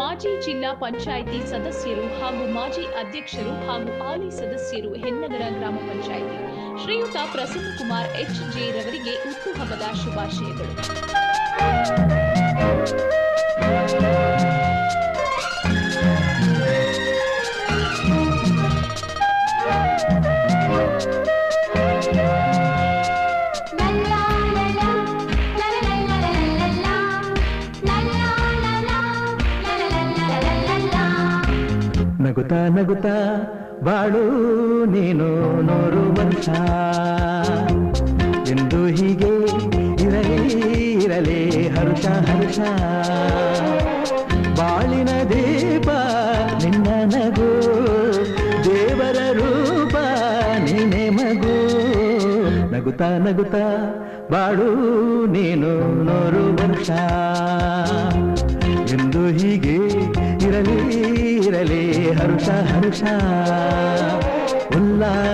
ಮಾಜಿ ಜಿಲ್ಲಾ ಪಂಚಾಯಿತಿ ಸದಸ್ಯರು ಹಾಗೂ ಮಾಜಿ ಅಧ್ಯಕ್ಷರು ಹಾಗೂ ಹಾಲಿ ಸದಸ್ಯರು ಹೆನ್ನಗರ ಗ್ರಾಮ ಪಂಚಾಯಿತಿ ಶ್ರೀಯುತ ಪ್ರಸನ್ನಕುಮಾರ್ ಎಚ್ ಜೆ ರವರಿಗೆ ಹುಟ್ಟುಹಬ್ಬದ ಶುಭಾಶಯಗಳು. ನಗುತ್ತಾ ನಗುತಾ ಬಾಳು ನೀನು ನೂರು ವರ್ಷ. ಎಂದು ಹೀಗೆ ಇರಲಿ ಇರಲಿ ಹರುಷ ಬಾಳಿನ ದೀಪ ನಿನ್ನ ನಗು, ದೇವರ ರೂಪ ನೀನೆ ಮಗು. ನಗುತ್ತಾ ಬಾಳು ನೀನು ನೂರು ವರ್ಷ. ಎಂದು ಹೀಗೆ ಇರಲಿ ಇರಲಿ ಹರುಷ ಹರುಷ ಉಲ್ಲಾಸ